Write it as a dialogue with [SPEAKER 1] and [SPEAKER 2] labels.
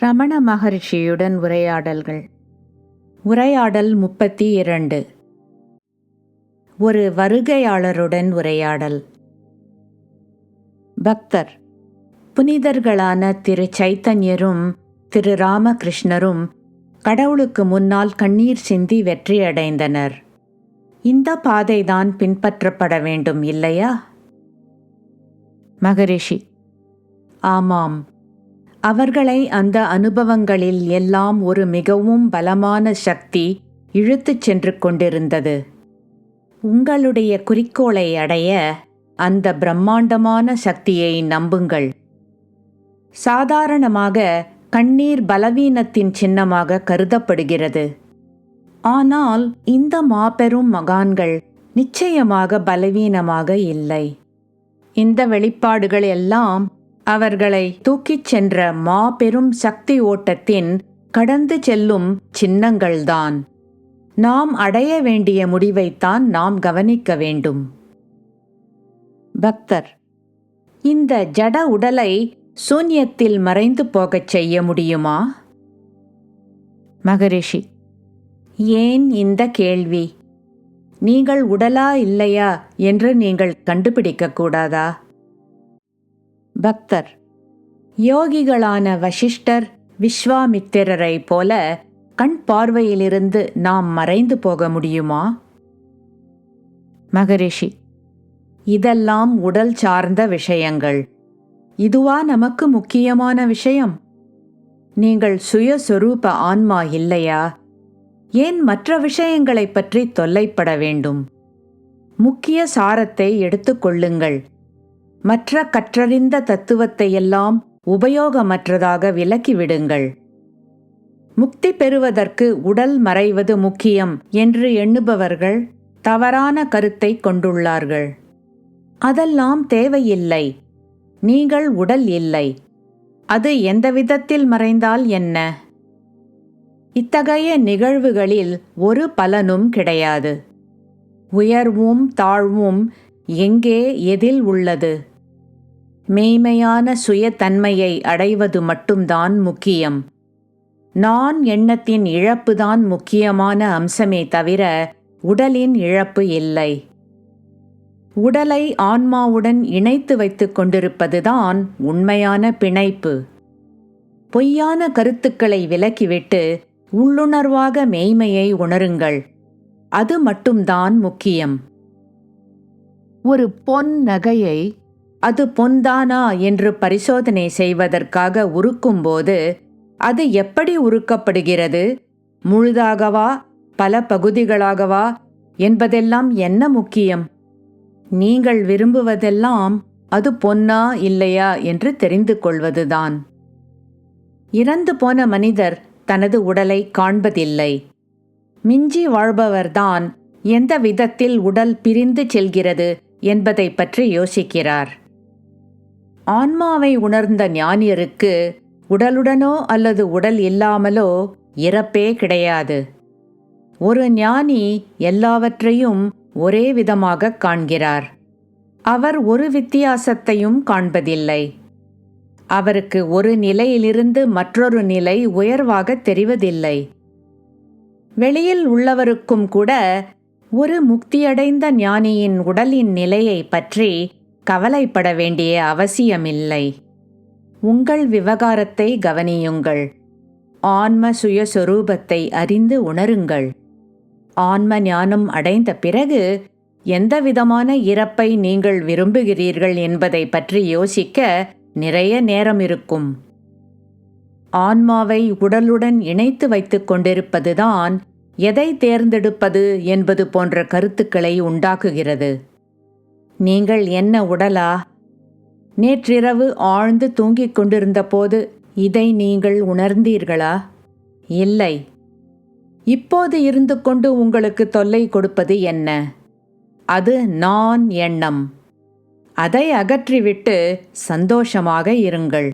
[SPEAKER 1] ரமண மகரிஷியுடன் உரையாடல்கள். உரையாடல் முப்பத்தி இரண்டு ஒரு வருகையாளருடன் உரையாடல். பக்தர். புனிதர்களான திரு சைத்தன்யரும் திரு ராமகிருஷ்ணரும் கடவுளுக்கு முன்னால் கண்ணீர் சிந்தி வெற்றியடைந்தனர். இந்த பாதைதான் பின்பற்றப்பட வேண்டும் இல்லையா? மகரிஷி. ஆமாம். அவர்களை அந்த அனுபவங்களில் எல்லாம் ஒரு மிகவும் பலமான சக்தி இழுத்துச் சென்று கொண்டிருந்தது. உங்களுடைய குறிக்கோளை அடைய அந்த பிரம்மாண்டமான சக்தியை நம்புங்கள். சாதாரணமாக கண்ணீர் பலவீனத்தின் சின்னமாக கருதப்படுகிறது. ஆனால் இந்த மாபெரும் மகான்கள் நிச்சயமாக பலவீனமாக இல்லை. இந்த வெளிப்பாடுகள் எல்லாம் அவர்களை தூக்கிச் சென்ற மாபெரும் சக்தி ஓட்டத்தின் கடந்து செல்லும் சின்னங்கள்தான். நாம் அடைய வேண்டிய முடிவைத்தான் நாம் கவனிக்க வேண்டும். பக்தர் இந்த ஜட உடலை சூன்யத்தில் மறைந்து போகச் செய்ய முடியுமா? மகரிஷி ஏன் இந்த கேள்வி? நீங்கள் உடலா இல்லையா என்று நீங்கள் கண்டுபிடிக்கக்கூடாதா பக்தர். யோகிகளான வசிஷ்டர் விஸ்வாமித்திரரை போல கண் பார்வையிலிருந்து நாம் மறைந்து போக முடியுமா? மகரிஷி இதெல்லாம் உடல் சார்ந்த விஷயங்கள். இதுவா நமக்கு முக்கியமான விஷயம்? நீங்கள் சுயஸ்வரூப ஆன்மா இல்லையா? ஏன் மற்ற விஷயங்களைப் பற்றி தொல்லைப்பட வேண்டும்? முக்கிய சாரத்தை எடுத்துக்கொள்ளுங்கள் மற்ற கற்றறிந்த தத்துவத்தை எல்லாம் உபயோகமற்றதாக விலக்கிவிடுங்கள் முக்தி பெறுவதற்கு உடல் மறைவது முக்கியம் என்று எண்ணுபவர்கள் தவறான கருத்தை கொண்டுள்ளார்கள். அதெல்லாம் தேவையில்லை. நீங்கள் உடல் இல்லை. அது எந்த விதத்தில் மறைந்தால் என்ன? இத்தகைய நிகழ்வுகளில் ஒரு பலனும் கிடையாது. உயர்வும் தாழ்வும் எங்கே எதில் உள்ளது? மெய்மையான சுயத்தன்மையை அடைவது மட்டும்தான் முக்கியம். நான் எண்ணத்தின் இழப்புதான் முக்கியமான அம்சமே தவிர உடலின் இழப்பு இல்லை. உடலை ஆன்மாவுடன் இணைத்து வைத்துக் கொண்டிருப்பதுதான் உண்மையான பிணைப்பு. பொய்யான கருத்துக்களை விலக்கிவிட்டு உள்ளுணர்வாக மெய்மையை உணருங்கள். அது மட்டும்தான் முக்கியம். ஒரு பொன் நகையை அது பொன்தானா என்று பரிசோதனை செய்வதற்காக உருக்கும்போது அது எப்படி உருக்கப்படுகிறது? முழுதாகவா? பல பகுதிகளாகவா? என்பதெல்லாம் என்ன முக்கியம்? நீங்கள் விரும்புவதெல்லாம் அது பொன்னா இல்லையா என்று தெரிந்து கொள்வதுதான். இறந்து போன மனிதர் தனது உடலை காண்பதில்லை. மிஞ்சி வாழ்பவர்தான் எந்த விதத்தில் உடல் பிரிந்து செல்கிறது என்பதை பற்றி யோசிக்கிறார். ஆன்மாவை உணர்ந்த ஞானியருக்கு உடலுடனோ அல்லது உடல் இல்லாமலோ இறப்பே கிடையாது. ஒரு ஞானி எல்லாவற்றையும் ஒரே விதமாக காண்கிறார். அவர் ஒரு வித்தியாசத்தையும் காண்பதில்லை. அவருக்கு ஒரு நிலையிலிருந்து மற்றொரு நிலை உயர்வாக தெரிவதில்லை. வெளியில் உள்ளவருக்கும் கூட ஒரு முக்தியடைந்த ஞானியின் உடலின் நிலையை பற்றி கவலைப்பட வேண்டிய அவசியமில்லை. உங்கள் விவகாரத்தை கவனியுங்கள். ஆன்ம சுயஸ்வரூபத்தை அறிந்து உணருங்கள். ஆன்ம ஞானம் அடைந்த பிறகு எந்தவிதமான இறப்பை நீங்கள் விரும்புகிறீர்கள் என்பதை பற்றி யோசிக்க நிறைய நேரம் இருக்கும். ஆன்மாவை உடலுடன் இணைத்து வைத்துக் கொண்டிருப்பதுதான் எதை தேர்ந்தெடுப்பது என்பது போன்ற கருத்துக்களை உண்டாக்குகிறது. நீங்கள் என்ன உடலா? நேற்றிரவு ஆழ்ந்து தூங்கிக் கொண்டிருந்தபோது இதை நீங்கள் உணர்ந்தீர்களா? இல்லை. இப்போது இருந்து கொண்டு உங்களுக்கு தொல்லை கொடுப்பது என்ன? அது நான் எண்ணம். அதை அகற்றிவிட்டு சந்தோஷமாக இருங்கள்.